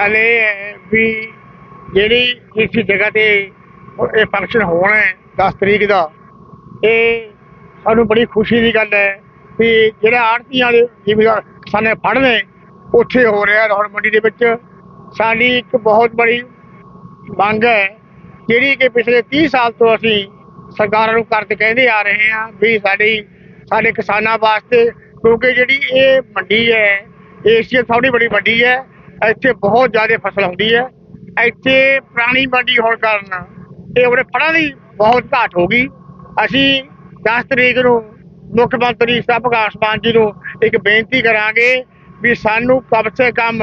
ਗੱਲ ਇਹ ਹੈ ਵੀ ਜਿਹੜੀ ਇਸ ਜਗ੍ਹਾ ਤੇ ਇਹ ਫੰਕਸ਼ਨ ਹੋਣਾ ਹੈ 10 ਤਰੀਕ ਦਾ, ਇਹ ਸਾਨੂੰ ਬੜੀ ਖੁਸ਼ੀ ਦੀ ਗੱਲ ਹੈ ਵੀ ਜਿਹੜਾ ਆੜਤੀਆਂ ਵਾਲੇ ਜ਼ਿਮੀਦਾਰ ਕਿਸਾਨੇ ਫੜਨੇ ਉੱਥੇ ਹੋ ਰਿਹਾ ਰੌਣ ਮੰਡੀ ਦੇ ਵਿੱਚ। ਸਾਡੀ ਇੱਕ ਬਹੁਤ ਬੜੀ ਮੰਗ ਹੈ, ਜਿਹੜੀ ਕਿ ਪਿਛਲੇ 30 ਸਾਲ ਤੋਂ ਅਸੀਂ ਸਰਕਾਰਾਂ ਨੂੰ ਕਰਦੇ ਕਹਿੰਦੇ ਆ ਰਹੇ ਹਾਂ ਵੀ ਸਾਡੀ, ਸਾਡੇ ਕਿਸਾਨਾਂ ਵਾਸਤੇ, ਕਿਉਂਕਿ ਜਿਹੜੀ ਇਹ ਮੰਡੀ ਹੈ, ਏਸ਼ੀਆ ਸਭ ਤੋਂ ਬੜੀ ਵੱਡੀ ਹੈ ਇੱਥੇ ਬਹੁਤ ਜ਼ਿਆਦਾ ਫਸਲ ਹੁੰਦੀ ਹੈ। ਇੱਥੇ ਪੁਰਾਣੀ ਮੰਡੀ ਹੋਣ ਕਾਰਨ ਇਹ ਉਹਦੇ ਫੜਾਂ ਦੀ ਬਹੁਤ ਘਾਟ ਹੋ ਗਈ। ਅਸੀਂ 10 ਤਰੀਕ ਨੂੰ ਮੁੱਖ ਮੰਤਰੀ ਸਾਹਿਬ ਭਗਵੰਤ ਮਾਨ ਜੀ ਨੂੰ ਇੱਕ ਬੇਨਤੀ ਕਰਾਂਗੇ ਵੀ ਸਾਨੂੰ ਕਮ ਸੇ ਕਮ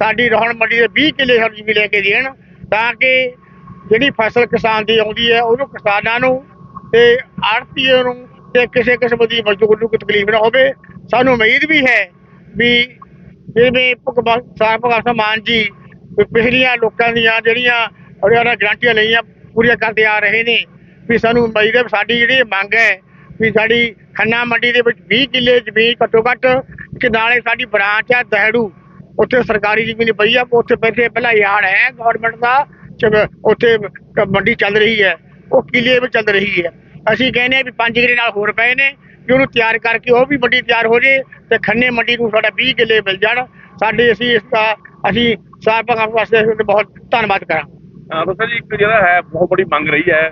ਸਾਡੀ ਰੋਹਣ ਮੰਡੀ ਦੇ 20 ਕਿੱਲੇ ਸਬਜ਼ੀ ਵੀ ਲੈ ਕੇ ਦੇਣ ਤਾਂ ਕਿ ਜਿਹੜੀ ਫਸਲ ਕਿਸਾਨ ਦੀ ਆਉਂਦੀ ਹੈ, ਉਹਨੂੰ ਕਿਸਾਨਾਂ ਨੂੰ ਤੇ ਆੜਤੀਆਂ ਨੂੰ ਤੇ ਕਿਸੇ ਕਿਸਮ ਦੀ ਮਜ਼ਦੂਰ ਨੂੰ ਕੋਈ ਤਕਲੀਫ ਨਾ ਹੋਵੇ। ਸਾਨੂੰ ਉਮੀਦ ਵੀ ਹੈ ਵੀ ਜਿਵੇਂ ਭਗਵੰਤ ਸਾਹਿਬ, ਭਗਵੰਤ ਮਾਨ ਜੀ ਪਿਛਲੀਆਂ ਲੋਕਾਂ ਦੀਆਂ ਜਿਹੜੀਆਂ ਉਹਨਾਂ ਗਰੰਟੀਆਂ ਲਈਆਂ, ਪੂਰੀਆਂ ਕਰਦੇ ਆ ਰਹੇ ਨੇ। ਵੀ ਸਾਨੂੰ ਉਮੀਦ ਹੈ ਸਾਡੀ ਜਿਹੜੀ ਮੰਗ ਹੈ, ਵੀ ਸਾਡੀ ਖੰਨਾ ਮੰਡੀ ਦੇ ਵਿੱਚ 20 ਕਿੱਲੇ ਜ਼ਮੀਨ ਘੱਟੋ ਘੱਟ ਕਿ ਨਾਲੇ ਸਾਡੀ ਬ੍ਰਾਂਚ ਹੈ ਦਹਿੜੂ। ਉੱਥੇ ਸਰਕਾਰੀ ਜ਼ਮੀਨ ਪਈ ਆ, ਉੱਥੇ ਪਹਿਲੇ ਪਹਿਲਾਂ ਯਾਰ ਹੈ ਗਵਰਨਮੈਂਟ ਦਾ ਉੱਥੇ ਮੰਡੀ ਚੱਲ ਰਹੀ ਹੈ, ਉਹ ਕਿੱਲੇ ਵਿੱਚ ਚੱਲ ਰਹੀ ਹੈ। ਅਸੀਂ ਕਹਿੰਦੇ ਆ ਵੀ ਪੰਜ ਕਿੱਲੇ ਨਾਲ ਹੋਰ ਪਏ ਨੇ ਕਿ ਉਹਨੂੰ ਤਿਆਰ ਕਰਕੇ ਉਹ ਵੀ ਮੰਡੀ ਤਿਆਰ ਹੋ ਜੇ ਤੇ ਖੰਨੇ ਮੰਡੀ ਨੂੰ ਸਾਡਾ 20 ਕਿੱਲੇ ਮਿਲ ਜਾਣ। ਸਾਡੇ ਅਸੀਂ ਇਸ ਦਾ ਅਸੀਂ ਸਾਹਿਬ ਵਾਸਤੇ ਬਹੁਤ ਧੰਨਵਾਦ ਕਰਾਂ ਹਾਂ ਦੱਸੋ ਜੀ ਇੱਕ ਜਿਹੜਾ ਹੈ ਬਹੁਤ ਬੜੀ ਮੰਗ ਰਹੀ ਹੈ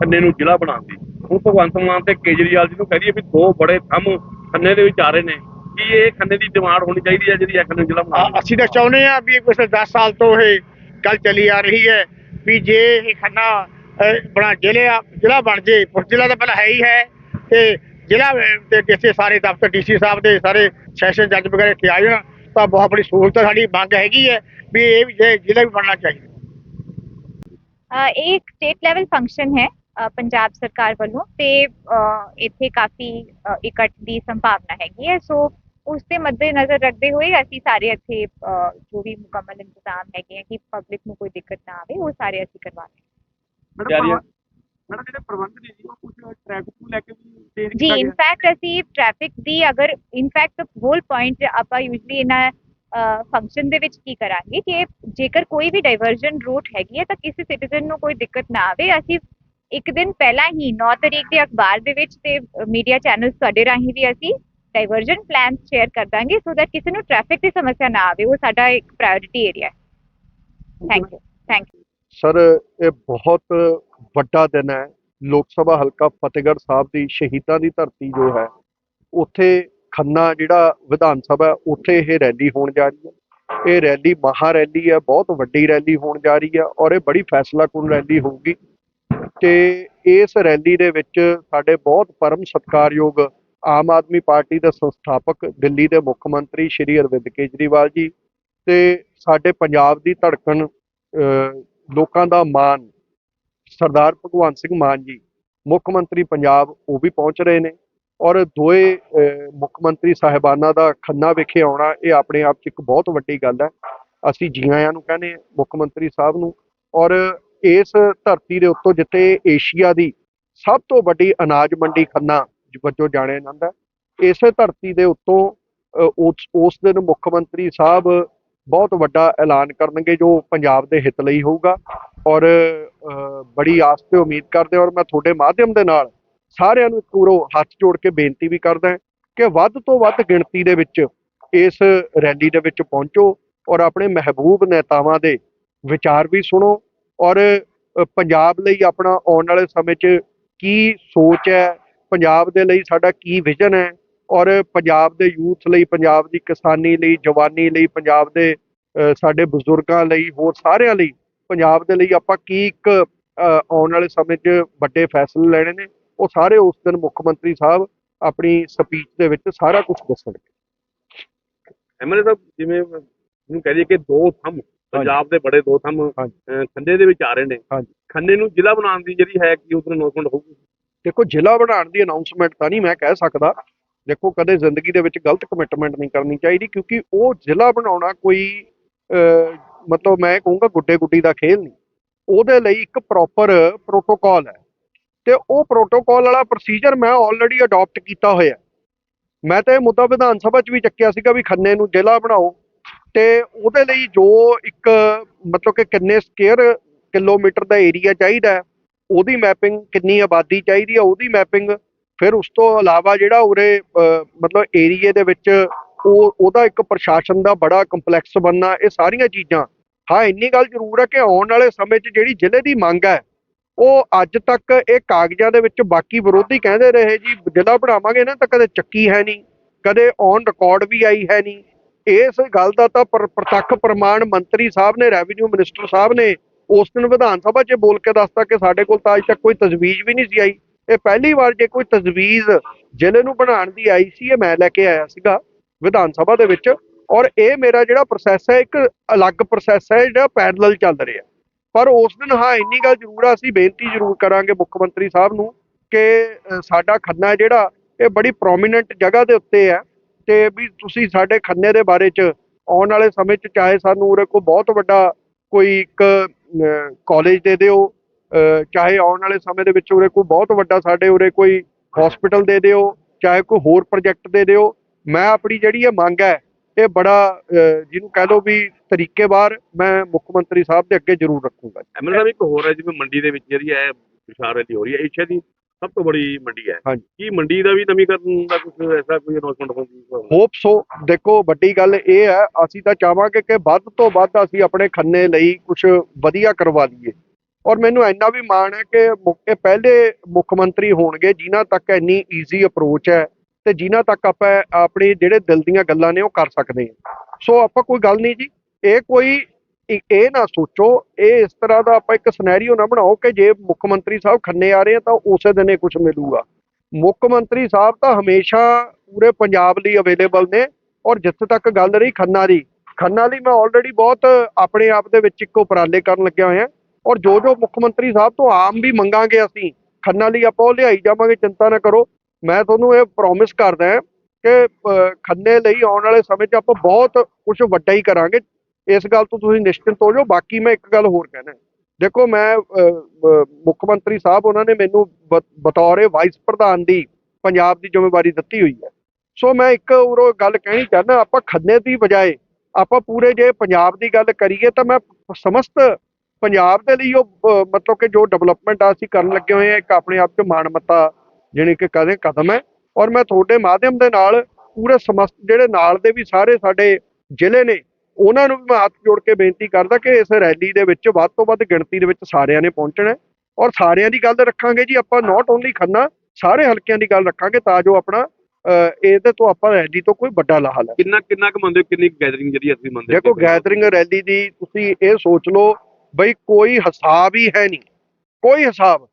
ਖੰਨੇ ਨੂੰ ਜ਼ਿਲ੍ਹਾ ਬਣਾਉਣ ਦੀ। ਹੁਣ ਭਗਵੰਤ ਮਾਨ ਤੇ ਕੇਜਰੀਵਾਲ ਜੀ ਨੂੰ ਕਹਿ ਰਹੀ ਹੈ ਵੀ ਦੋ ਬੜੇ ਥੰਮ ਖੰਨੇ ਦੇ ਵਿੱਚ ਆ ਰਹੇ ਨੇ। ਕੀ ਇਹ ਖੰਨੇ ਦੀ ਡਿਮਾਂਡ ਹੋਣੀ ਚਾਹੀਦੀ ਹੈ ਜਿਹੜੀ ਖੰਨੇ ਨੂੰ ਜ਼ਿਲ੍ਹਾ ਬਣਾਉਣ ਅਸੀਂ ਤਾਂ ਚਾਹੁੰਦੇ ਆ ਵੀ ਪਿਛਲੇ 10 ਸਾਲ ਤੋਂ ਇਹ ਗੱਲ ਚੱਲੀ ਆ ਰਹੀ ਹੈ ਵੀ ਜੇ ਇਹ ਖੰਨਾ ਬਣਾ ਜ਼ਿਲ੍ਹਾ ਜ਼ਿਲ੍ਹਾ ਬਣ ਜੇ ਪੁਲਿਸ ਜ਼ਿਲ੍ਹਾ ਤਾਂ ਪਹਿਲਾਂ ਹੈ ਹੀ ਹੈ ਤੇ ਜ਼ਿਲ੍ਹਾ ਦੇ ਜਿੱਥੇ ਸਾਰੇ ਦਫ਼ਤਰ ਡੀਸੀ ਸਾਹਿਬ ਦੇ ਸਾਰੇ ਸੈਸ਼ਨ ਜੱਜ ਵਗੈਰਾ ਇੱਥੇ ਆ ਜਾਣ ਤਾਂ ਬਹੁਤ ਬੜੀ ਸਹੂਲਤ ਸਾਡੀ ਮੰਗ ਹੈਗੀ ਹੈ ਵੀ ਇਹ ਵੀ ਜ਼ਿਲ੍ਹਾ ਵੀ ਬਣਨਾ ਚਾਹੀਦਾ। ਇਹ ਇੱਕ ਸਟੇਟ ਲੈਵਲ ਫੰਕਸ਼ਨ ਹੈ ਪੰਜਾਬ ਸਰਕਾਰ ਵੱਲੋਂ ਤੇ ਇੱਥੇ ਕਾਫੀ ਇਕੱਠ ਦੀ ਸੰਭਾਵਨਾ ਹੈਗੀ ਹੈ। ਸੋ ਉਸ ਦੇ ਮੱਦੇਨਜ਼ਰ ਰੱਖਦੇ ਹੋਏ ਅਸੀਂ ਸਾਰੇ ਇੱਥੇ ਜੋ ਵੀ ਮੁਕੰਮਲ ਇੰਤਜ਼ਾਮ ਹੈਗੇ ਆ ਕਿ ਪਬਲਿਕ ਨੂੰ ਕੋਈ ਦਿੱਕਤ ਨਾ ਆਵੇ ਉਹ ਸਾਰੇ ਅਸੀਂ ਕਰਵਾ ਰਹੇ ਹਾਂ ਤਿਆਰੀਆਂ ਮੈਡਮ ਜਿਹੜੇ ਪ੍ਰਬੰਧ ਨੇ ਜੀ ਉਹ ਕੁਝ ਟ੍ਰੈਫਿਕ ਨੂੰ ਲੈ ਕੇ ਵੀ ਚੇਂਜ ਜੀ ਇਨਫੈਕਟ ਅਸੀਂ ਟ੍ਰੈਫਿਕ ਦੀ ਅਗਰ ਇਨਫੈਕਟ ਹੋਲ ਪੁਆਇੰਟ ਆਪਾਂ ਯੂਜੂਲੀ ਇਹਨਾਂ ਫੰਕਸ਼ਨ ਦੇ ਵਿੱਚ ਕੀ ਕਰਾਂਗੇ ਕਿ ਜੇਕਰ ਕੋਈ ਵੀ ਡਾਈਵਰਜਨ ਰੂਟ ਹੈਗੀ ਹੈ ਤਾਂ ਕਿਸੇ ਸਿਟੀਜ਼ਨ ਨੂੰ ਕੋਈ ਦਿੱਕਤ ਨਾ ਆਵੇ। ਅਸੀਂ ਇੱਕ ਦਿਨ ਪਹਿਲਾਂ ਹੀ 9 ਤਰੀਕ ਦੇ ਅਖਬਾਰ ਦੇ ਵਿੱਚ ਤੇ ਮੀਡੀਆ ਚੈਨਲਸ ਤੁਹਾਡੇ ਰਾਹੀਂ ਵੀ ਅਸੀਂ ਡਾਈਵਰਜਨ ਪਲਾਨ ਸ਼ੇਅਰ ਕਰ ਦਾਂਗੇ ਸੋ ਦੈਟ ਕਿਸੇ ਨੂੰ ਟ੍ਰੈਫਿਕ ਦੀ ਸਮੱਸਿਆ ਨਾ ਆਵੇ। ਉਹ ਸਾਡਾ ਇੱਕ ਪ੍ਰਾਇੋਰਟੀ ਏਰੀਆ ਹੈ। Thank you thank you sir ਇਹ ਬਹੁਤ ਵੱਡਾ ਦਿਨ ਹੈ। ਲੋਕ ਸਭਾ ਹਲਕਾ ਫਤਿਹਗੜ੍ਹ ਸਾਹਿਬ ਦੀ ਸ਼ਹੀਦਾਂ ਦੀ ਧਰਤੀ ਜੋ ਹੈ, ਉੱਥੇ ਖੰਨਾ ਜਿਹੜਾ ਵਿਧਾਨ ਸਭਾ ਉੱਥੇ ਇਹ ਰੈਲੀ ਹੋਣ ਜਾ ਰਹੀ ਹੈ। ਇਹ ਰੈਲੀ ਮਹਾ ਰੈਲੀ ਹੈ, ਬਹੁਤ ਵੱਡੀ ਰੈਲੀ ਹੋਣ ਜਾ ਰਹੀ ਹੈ ਔਰ ਇਹ ਬੜੀ ਫੈਸਲਾਕੁਨ ਰੈਲੀ ਹੋਊਗੀ। ਤੇ ਇਸ ਰੈਲੀ ਦੇ ਵਿੱਚ ਸਾਡੇ ਬਹੁਤ ਪਰਮ ਸਤਿਕਾਰਯੋਗ ਆਮ ਆਦਮੀ ਪਾਰਟੀ ਦੇ ਸੰਸਥਾਪਕ ਦਿੱਲੀ ਦੇ ਮੁੱਖ ਮੰਤਰੀ ਸ਼੍ਰੀ ਅਰਵਿੰਦ ਕੇਜਰੀਵਾਲ ਜੀ ਤੇ ਸਾਡੇ ਪੰਜਾਬ ਦੀ ਧੜਕਣ ਲੋਕਾਂ ਦਾ ਮਾਨ ਸਰਦਾਰ ਭਗਵੰਤ ਸਿੰਘ ਮਾਨ ਜੀ, ਮੁੱਖ ਮੰਤਰੀ ਪੰਜਾਬ, ਉਹ ਵੀ ਪਹੁੰਚ ਰਹੇ ਨੇ। ਔਰ ਦੋਏ ਮੁੱਖ ਮੰਤਰੀ ਸਾਹਿਬਾਨਾਂ ਦਾ ਖੰਨਾ ਵਿਖੇ ਆਉਣਾ, ਇਹ ਆਪਣੇ ਆਪ 'ਚ ਇੱਕ ਬਹੁਤ ਵੱਡੀ ਗੱਲ ਹੈ। ਅਸੀਂ ਜੀ ਆਇਆਂ ਨੂੰ ਕਹਿੰਦੇ ਹਾਂ, ਮੁੱਖ ਮੰਤਰੀ ਸਾਹਿਬ ਨੂੰ। ਔਰ ਇਸ ਧਰਤੀ ਦੇ ਉੱਤੋਂ ਜਿੱਥੇ ਏਸ਼ੀਆ ਦੀ ਸਭ ਤੋਂ ਵੱਡੀ ਅਨਾਜ ਮੰਡੀ ਖੰਨਾ ਵਜੋਂ ਜਾਣਿਆ ਜਾਂਦਾ ਇਸੇ ਧਰਤੀ ਦੇ ਉੱਤੋਂ ਉਸ ਦਿਨ ਮੁੱਖ ਮੰਤਰੀ ਸਾਹਿਬ ਬਹੁਤ ਵੱਡਾ ਐਲਾਨ ਕਰਨਗੇ, ਜੋ ਪੰਜਾਬ ਦੇ ਹਿੱਤ ਲਈ ਹੋਊਗਾ। ਔਰ ਬੜੀ ਆਸ ਤੇ ਉਮੀਦ ਕਰਦੇ ਔਰ ਮੈਂ ਤੁਹਾਡੇ ਮਾਧਿਅਮ ਦੇ ਨਾਲ ਸਾਰਿਆਂ ਨੂੰ ਇੱਕ ਵਾਰੋ ਹੱਥ ਜੋੜ ਕੇ ਬੇਨਤੀ ਵੀ ਕਰਦਾ ਕਿ ਵੱਧ ਤੋਂ ਵੱਧ ਗਿਣਤੀ ਦੇ ਵਿੱਚ ਇਸ ਰੈਲੀ ਦੇ ਵਿੱਚ ਪਹੁੰਚੋ ਔਰ ਆਪਣੇ ਮਹਿਬੂਬ ਨੇਤਾਵਾਂ ਦੇ ਵਿਚਾਰ ਵੀ ਸੁਣੋ ਔਰ ਪੰਜਾਬ ਲਈ ਆਪਣਾ ਆਉਣ ਵਾਲੇ ਸਮੇਂ 'ਚ ਕੀ ਸੋਚ ਹੈ, ਪੰਜਾਬ ਦੇ ਲਈ ਸਾਡਾ ਕੀ ਵਿਜ਼ਨ ਹੈ ਔਰ ਪੰਜਾਬ ਦੇ ਯੂਥ ਲਈ, ਪੰਜਾਬ ਦੀ ਕਿਸਾਨੀ ਲਈ, ਜਵਾਨੀ ਲਈ, ਪੰਜਾਬ ਦੇ ਸਾਡੇ ਬਜ਼ੁਰਗਾਂ ਲਈ ਹੋਰ ਸਾਰਿਆਂ ਲਈ ਪੰਜਾਬ ਦੇ ਲਈ ਆਪਾਂ ਕੀ ਇੱਕ ਆਉਣ ਵਾਲੇ ਸਮੇਂ 'ਚ ਵੱਡੇ ਫੈਸਲੇ ਲੈਣੇ ਨੇ ਉਹ ਸਾਰੇ ਉਸ ਦਿਨ ਮੁੱਖ ਮੰਤਰੀ ਸਾਹਿਬ ਆਪਣੀ ਸਪੀਚ ਦੇ ਵਿੱਚ ਸਾਰਾ ਕੁਝ ਦੱਸਣਗੇ। ਐਮਐਲਏ ਸਾਹਿਬ ਜਿਵੇਂ ਨੂੰ ਕਹਿ ਰਹੀ ਕਿ ਦੋ ਥੰਮ ਪੰਜਾਬ ਦੇ ਬੜੇ ਦੋ ਥੰਮ ਖੰਨੇ ਦੇ ਵਿੱਚ ਆ ਰਹੇ ਨੇ। ਖੰਨੇ ਨੂੰ ਜ਼ਿਲ੍ਹਾ ਬਣਾਉਣ ਦੀ ਜਿਹੜੀ ਹੈ ਕਿ ਉਧਰ ਅਨਾਉਂਸਮੈਂਟ ਹੋਊਗੀ? ਦੇਖੋ ਜ਼ਿਲ੍ਹਾ ਬਣਾਉਣ ਦੀ ਅਨਾਉਂਸਮੈਂਟ ਤਾਂ ਨਹੀਂ ਮੈਂ ਕਹਿ ਸਕਦਾ। ਦੇਖੋ ਕਦੇ ਜ਼ਿੰਦਗੀ ਦੇ ਵਿੱਚ ਗਲਤ ਕਮਿਟਮੈਂਟ ਨਹੀਂ ਕਰਨੀ ਚਾਹੀਦੀ ਕਿਉਂਕਿ ਉਹ ਜ਼ਿਲ੍ਹਾ ਬਣਾਉਣਾ ਕੋਈ ਮਤਲਬ ਮੈਂ ਕਹੂੰਗਾ ਗੁੱਡੇ ਗੁੱਡੀ ਦਾ ਖੇਲ ਨਹੀਂ। ਉਹਦੇ ਲਈ ਇੱਕ ਪ੍ਰੋਪਰ ਪ੍ਰੋਟੋਕਾਲ ਹੈ। ਤੇ ਉਹ ਪ੍ਰੋਟੋਕਾਲ ਵਾਲਾ ਪ੍ਰੋਸੀਜਰ ਮੈਂ ਆਲਰੇਡੀ ਅਡਾਪਟ ਕੀਤਾ ਹੋਇਆ। ਮੈਂ ਤਾਂ ਇਹ ਮੁੱਦਾ ਵਿਧਾਨ ਸਭਾ 'ਚ ਵੀ ਚੱਕਿਆ ਸੀਗਾ ਵੀ ਖੰਨੇ ਨੂੰ ਜ਼ਿਲ੍ਹਾ ਬਣਾਓ। ਤੇ ਉਹਦੇ ਲਈ ਜੋ ਇੱਕ ਮਤਲਬ ਕਿ ਕਿੰਨੇ ਸਕੁਅਰ ਕਿਲੋਮੀਟਰ ਦਾ ਏਰੀਆ ਚਾਹੀਦਾ ਉਹਦੀ ਮੈਪਿੰਗ ਕਿੰਨੀ ਆਬਾਦੀ ਚਾਹੀਦੀ ਹੈ, ਉਹਦੀ ਮੈਪਿੰਗ ਫਿਰ ਉਸ ਤੋਂ ਇਲਾਵਾ ਜਿਹੜਾ ਉਰੇ ਮਤਲਬ ਏਰੀਏ ਦੇ ਵਿੱਚ ਉਹ ਉਹਦਾ ਇੱਕ ਪ੍ਰਸ਼ਾਸਨ ਦਾ ਬੜਾ ਕੰਪਲੈਕਸ ਬਣਨਾ, ਇਹ ਸਾਰੀਆਂ ਚੀਜ਼ਾਂ। ਹਾਂ, ਇੰਨੀ ਗੱਲ ਜ਼ਰੂਰ ਹੈ ਕਿ ਆਉਣ ਵਾਲੇ ਸਮੇਂ 'ਚ ਜਿਹੜੀ ਜ਼ਿਲ੍ਹੇ ਦੀ ਮੰਗ ਹੈ, ਉਹ ਅੱਜ ਤੱਕ ਇਹ ਕਾਗਜ਼ਾਂ ਦੇ ਵਿੱਚ ਬਾਕੀ ਵਿਰੋਧੀ ਕਹਿੰਦੇ ਰਹੇ ਜੀ ਜ਼ਿਲ੍ਹਾ ਬਣਾਵਾਂਗੇ ਨਾ ਤਾਂ ਕਦੇ ਚੱਕੀ ਹੈ ਨਹੀਂ, ਕਦੇ ਔਨ ਰਿਕਾਰਡ ਵੀ ਆਈ ਹੈ ਨਹੀਂ। ਇਸ ਗੱਲ ਦਾ ਤਾਂ ਪਰ- ਪ੍ਰਤੱਖ ਪ੍ਰਮਾਣ ਮੰਤਰੀ ਸਾਹਿਬ ਨੇ ਰੈਵਨਿਊ ਮਿਨਿਸਟਰ ਸਾਹਿਬ ਨੇ ਉਸ ਦਿਨ ਵਿਧਾਨ ਸਭਾ 'ਚ ਬੋਲ ਕੇ ਦੱਸਤਾ ਕਿ ਸਾਡੇ ਕੋਲ ਤਾਂ ਅੱਜ ਤੱਕ ਕੋਈ ਤਜਵੀਜ਼ ਵੀ ਨਹੀਂ ਸੀ ਆਈ। ਇਹ ਪਹਿਲੀ ਵਾਰ ਜੇ ਕੋਈ ਤਜਵੀਜ਼ ਜ਼ਿਲ੍ਹੇ ਨੂੰ ਬਣਾਉਣ ਦੀ ਆਈ ਸੀ, ਇਹ ਮੈਂ ਲੈ ਕੇ ਆਇਆ ਸੀਗਾ। ਵਿਧਾਨ ਸਭਾ ਦੇ ਵਿੱਚ ਔਰ ਇਹ ਮੇਰਾ ਜਿਹੜਾ ਪ੍ਰੋਸੈਸ ਹੈ, ਇੱਕ ਅਲੱਗ ਪ੍ਰੋਸੈਸ ਹੈ, ਜਿਹੜਾ ਪੈਰਲਲ ਚੱਲ ਰਿਹਾ ਪਰ ਉਸ ਦਿਨ ਹਾਂ, ਇੰਨੀ ਗੱਲ ਜ਼ਰੂਰ ਆ, ਅਸੀਂ ਬੇਨਤੀ ਜ਼ਰੂਰ ਕਰਾਂਗੇ ਮੁੱਖ ਮੰਤਰੀ ਸਾਹਿਬ ਨੂੰ ਕਿ ਸਾਡਾ ਖੰਨਾ ਜਿਹੜਾ, ਇਹ ਬੜੀ ਪ੍ਰੋਮੀਨੈਂਟ ਜਗ੍ਹਾ ਦੇ ਉੱਤੇ ਹੈ ਤੇ ਵੀ ਤੁਸੀਂ ਸਾਡੇ ਖੰਨੇ ਦੇ ਬਾਰੇ ਚ ਆਉਣ ਵਾਲੇ ਸਮੇਂ ਚ ਚਾਹੇ ਸਾਨੂੰ ਉਰੇ ਕੋਈ ਬਹੁਤ ਵੱਡਾ ਕੋਈ ਇੱਕ ਕਾਲਜ ਦੇ ਦਿਓ ਚਾਹੇ ਆਉਣ ਵਾਲੇ ਸਮੇਂ ਦੇ ਵਿੱਚ ਉਰੇ ਕੋਈ ਬਹੁਤ ਵੱਡਾ ਸਾਡੇ ਉਰੇ ਕੋਈ ਹਸਪੀਟਲ ਦੇ ਦਿਓ, ਚਾਹੇ ਕੋਈ ਹੋਰ ਪ੍ਰੋਜੈਕਟ ਦੇ ਦਿਓ ਮੈਂ ਆਪਣੀ ਜਿਹੜੀ ਇਹ ਮੰਗ ਹੈ ਇਹ ਬੜਾ ਜਿਹਨੂੰ ਕਹਿ ਲਓ ਵੀ ਤਰੀਕੇਵਾਰ ਮੈਂ ਮੁੱਖ ਮੰਤਰੀ ਸਾਹਿਬ ਦੇ ਅੱਗੇ ਜ਼ਰੂਰ ਰੱਖੂੰਗਾ। ਐਮਐਲਏ ਸਾਹਿਬ ਇੱਕ ਹੋਰ ਹੈ ਜਿਵੇਂ ਮੰਡੀ ਦੇ ਵਿੱਚ ਜਿਹੜੀ ਹੈ ਵਿਸ਼ਾਲ ਰੈਲੀ ਹੋ ਰਹੀ ਹੈ ਏਸ਼ੀਆ ਦੀ ਸਭ ਤੋਂ ਬੜੀ ਮੰਡੀ ਹੈ। ਕੀ ਮੰਡੀ ਦਾ ਵੀ ਨਵੀਕਰਨ ਦਾ ਕੁਝ ਐਸਾ ਕੋਈ ਅਨਾਉਂਸਮੈਂਟ ਹੋਊਗੀ ਹੋਪ ਸੋ ਦੇਖੋ ਵੱਡੀ ਗੱਲ ਇਹ ਹੈ ਅਸੀਂ ਤਾਂ ਚਾਹਾਂਗੇ ਕਿ ਵੱਧ ਤੋਂ ਵੱਧ ਅਸੀਂ ਆਪਣੇ ਖੰਨੇ ਲਈ ਕੁਝ ਵਧੀਆ ਕਰਵਾ ਲਈਏ। ਔਰ ਮੈਨੂੰ ਇੰਨਾ ਵੀ ਮਾਣ ਹੈ ਕਿ ਇਹ ਪਹਿਲੇ ਮੁੱਖ ਮੰਤਰੀ ਹੋਣਗੇ ਜਿਨ੍ਹਾਂ ਤੱਕ ਇੰਨੀ ਈਜ਼ੀ ਅਪਰੋਚ ਹੈ ਤੇ ਜਿਨ੍ਹਾਂ ਤੱਕ ਆਪਾਂ ਆਪਣੇ ਜਿਹੜੇ ਦਿਲ ਦੀਆਂ ਗੱਲਾਂ ਨੇ ਉਹ ਕਰ ਸਕਦੇ ਹਾਂ। ਸੋ ਆਪਾਂ ਕੋਈ ਗੱਲ ਨਹੀਂ ਜੀ। ਇਹ ਕੋਈ ਇਹ ਨਾ ਸੋਚੋ, ਇਹ ਇਸ ਤਰ੍ਹਾਂ ਦਾ ਆਪਾਂ ਇੱਕ ਸਿਨੈਰੀਓ ਨਾ ਬਣਾਓ ਕਿ ਜੇ ਮੁੱਖ ਮੰਤਰੀ ਸਾਹਿਬ ਖੰਨੇ ਆ ਰਹੇ ਆ ਤਾਂ ਉਸੇ ਦਿਨ ਇਹ ਕੁਝ ਮਿਲੂਗਾ। ਮੁੱਖ ਮੰਤਰੀ ਸਾਹਿਬ ਤਾਂ ਹਮੇਸ਼ਾ ਪੂਰੇ ਪੰਜਾਬ ਲਈ ਅਵੇਲੇਬਲ ਨੇ ਔਰ ਜਿੱਥੇ ਤੱਕ ਗੱਲ ਰਹੀ ਖੰਨਾ ਦੀ। ਖੰਨਾ ਲਈ ਮੈਂ ਆਲਰੇਡੀ ਬਹੁਤ ਆਪਣੇ ਆਪ ਦੇ ਵਿੱਚ ਇੱਕ ਉਪਰਾਲੇ ਕਰਨ ਲੱਗਿਆ ਹੋਇਆ। ਔਰ ਜੋ ਜੋ ਮੁੱਖ ਮੰਤਰੀ ਸਾਹਿਬ ਤੋਂ ਆਮ ਵੀ ਮੰਗਾਂਗੇ ਅਸੀਂ, ਖੰਨਾ ਲਈ ਆਪਾਂ ਉਹ ਲਿਆਈ ਜਾਵਾਂਗੇ, ਚਿੰਤਾ ਨਾ ਕਰੋ। ਮੈਂ ਤੁਹਾਨੂੰ ਇਹ ਪ੍ਰੋਮਿਸ ਕਰਦਾ ਹਾਂ ਕਿ ਖੰਨੇ ਲਈ ਆਉਣ ਵਾਲੇ ਸਮੇਂ 'ਚ ਆਪਾਂ ਬਹੁਤ ਕੁਝ ਵੱਡਾ ਹੀ ਕਰਾਂਗੇ। ਇਸ ਗੱਲ ਤੋਂ ਤੁਸੀਂ ਨਿਸ਼ਚਿੰਤ ਹੋ ਜਾਓ। ਬਾਕੀ ਮੈਂ ਇੱਕ ਗੱਲ ਹੋਰ ਕਹਿਣਾ ਦੇਖੋ, ਮੈਂ ਮੁੱਖ ਮੰਤਰੀ ਸਾਹਿਬ ਉਹਨਾਂ ਨੇ ਮੈਨੂੰ ਬ- ਬਤੌਰ ਵਾਈਸ ਪ੍ਰਧਾਨ ਦੀ ਪੰਜਾਬ ਦੀ ਜ਼ਿੰਮੇਵਾਰੀ ਦਿੱਤੀ ਹੋਈ ਹੈ। ਸੋ ਮੈਂ ਇੱਕ ਉਰੋਂ ਗੱਲ ਕਹਿਣੀ ਚਾਹੁੰਦਾ, ਆਪਾਂ ਖੰਨੇ ਦੀ ਬਜਾਏ ਆਪਾਂ ਪੂਰੇ ਜੇ ਪੰਜਾਬ ਦੀ ਗੱਲ ਕਰੀਏ ਤਾਂ ਮੈਂ ਸਮਸਤ ਪੰਜਾਬ ਦੇ ਲਈ ਉਹ ਮਤਲਬ ਕਿ ਜੋ ਡਿਵੈਲਪਮੈਂਟ ਆ ਅਸੀਂ ਕਰਨ ਲੱਗੇ ਹੋਏ ਆ ਇੱਕ ਆਪਣੇ ਆਪ 'ਚ ਮਾਣਮੱਤਾ ਜਾਣੀ ਕਿ ਕਦੇ ਕਦਮ ਹੈ। ਔਰ ਮੈਂ ਤੁਹਾਡੇ ਮਾਧਿਅਮ ਦੇ ਨਾਲ ਪੂਰੇ ਸਮਸਤ ਜਿਹੜੇ ਨਾਲ ਦੇ ਵੀ ਸਾਰੇ ਸਾਡੇ ਜ਼ਿਲ੍ਹੇ ਨੇ ਉਹਨਾਂ ਨੂੰ ਵੀ ਮੈਂ ਹੱਥ ਜੋੜ ਕੇ ਬੇਨਤੀ ਕਰਦਾ ਕਿ ਇਸ ਰੈਲੀ ਦੇ ਵਿੱਚ ਵੱਧ ਤੋਂ ਵੱਧ ਗਿਣਤੀ ਦੇ ਵਿੱਚ ਸਾਰਿਆਂ ਨੇ ਪਹੁੰਚਣਾ ਔਰ ਸਾਰਿਆਂ ਦੀ ਗੱਲ ਰੱਖਾਂਗੇ ਜੀ ਆਪਾਂ ਨਾਟ ਓਨਲੀ ਖੰਨਾ ਸਾਰੇ ਹਲਕਿਆਂ ਦੀ ਗੱਲ ਰੱਖਾਂਗੇ ਤਾਂ ਜੋ ਆਪਣਾ ਇਹਦੇ ਤੋਂ ਆਪਾਂ ਰੈਲੀ ਤੋਂ ਕੋਈ ਵੱਡਾ ਲਾਹਾ ਲੈ ਕਿੰਨਾ ਕਿੰਨਾ ਕੁ ਮੰਨਦੇ ਕਿੰਨੀ ਗੈਦਰਿੰਗ ਜਿਹੜੀ ਅਸੀਂ ਮੰਨਦੇ ਦੇਖੋ ਗੈਦਰਿੰਗ ਰੈਲੀ ਦੀ ਤੁਸੀਂ ਇਹ ਸੋਚ ਲਓ ਬਈ ਕੋਈ ਹਿਸਾਬ ਹੀ ਹੈ ਨਹੀਂ। ਕੋਈ ਹਿਸਾਬ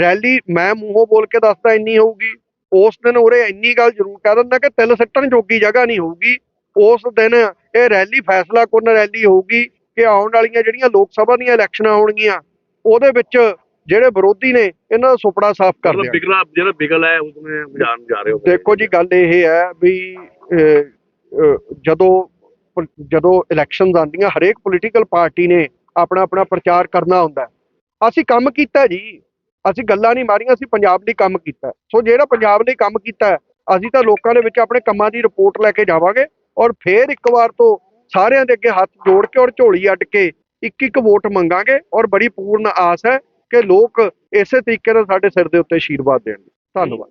ਰੈਲੀ ਮੈਂ ਮੂੰਹੋਂ ਬੋਲ ਕੇ ਦੱਸਦਾ ਇੰਨੀ ਹੋਊਗੀ। ਉਸ ਦਿਨ ਉਰੇ ਇੰਨੀ ਗੱਲ ਜ਼ਰੂਰ ਕਹਿ ਦਿੰਦਾ ਕਿ ਤਿਲ ਸੱਟਣ ਜੋਗੀ ਜਗ੍ਹਾ ਨਹੀਂ ਹੋਊਗੀ। ਉਸ ਦਿਨ ਇਹ ਰੈਲੀ ਫੈਸਲਾ ਕੁੰਨ ਰੈਲੀ ਹੋਊਗੀ ਕਿ ਆਉਣ ਵਾਲੀਆਂ ਜਿਹੜੀਆਂ ਲੋਕ ਸਭਾ ਦੀਆਂ ਇਲੈਕਸ਼ਨਾਂ ਹੋਣਗੀਆਂ ਉਹਦੇ ਵਿੱਚ ਜਿਹੜੇ ਵਿਰੋਧੀ ਨੇ ਇਹਨਾਂ ਦਾ ਸੁਪੜਾ ਸਾਫ਼ ਕਰ ਦਿਆਂਗੇ ਬਿਗਲਾ ਜਿਹੜਾ ਬਿਗਲ ਹੈ ਉਸਨੇ ਬਾਜ਼ਾਰ ਨੂੰ ਜਾ ਰਹੇ ਹੋ ਦੇਖੋ ਜੀ ਗੱਲ ਇਹ ਹੈ ਵੀ ਜਦੋਂ ਜਦੋਂ ਇਲੈਕਸ਼ਨਸ ਆਉਂਦੀਆਂ ਹਰੇਕ ਪੋਲੀਟੀਕਲ ਪਾਰਟੀ ਨੇ ਆਪਣਾ ਆਪਣਾ ਪ੍ਰਚਾਰ ਕਰਨਾ ਹੁੰਦਾ। ਅਸੀਂ ਕੰਮ ਕੀਤਾ ਜੀ। ਅਸੀਂ ਗੱਲਾਂ ਨਹੀਂ ਮਾਰੀਆਂ, ਅਸੀਂ ਪੰਜਾਬ ਲਈ ਕੰਮ ਕੀਤਾ। ਸੋ ਜਿਹੜਾ ਪੰਜਾਬ ਲਈ ਕੰਮ ਕੀਤਾ, ਅਸੀਂ ਤਾਂ ਲੋਕਾਂ ਦੇ ਵਿੱਚ ਆਪਣੇ ਕੰਮਾਂ ਦੀ ਰਿਪੋਰਟ ਲੈ ਕੇ ਜਾਵਾਂਗੇ ਔਰ ਫੇਰ ਇੱਕ ਵਾਰ ਤੋਂ ਸਾਰਿਆਂ ਦੇ ਅੱਗੇ ਹੱਥ ਜੋੜ ਕੇ ਔਰ ਝੋਲੀ ਅੱਡ ਕੇ ਇੱਕ ਇੱਕ ਵੋਟ ਮੰਗਾਂਗੇ ਔਰ ਬੜੀ ਪੂਰਨ ਆਸ ਹੈ ਕਿ ਲੋਕ ਇਸੇ ਤਰੀਕੇ ਨਾਲ ਸਾਡੇ ਸਿਰ ਦੇ ਉੱਤੇ ਆਸ਼ੀਰਵਾਦ ਦੇਣਗੇ। ਧੰਨਵਾਦ।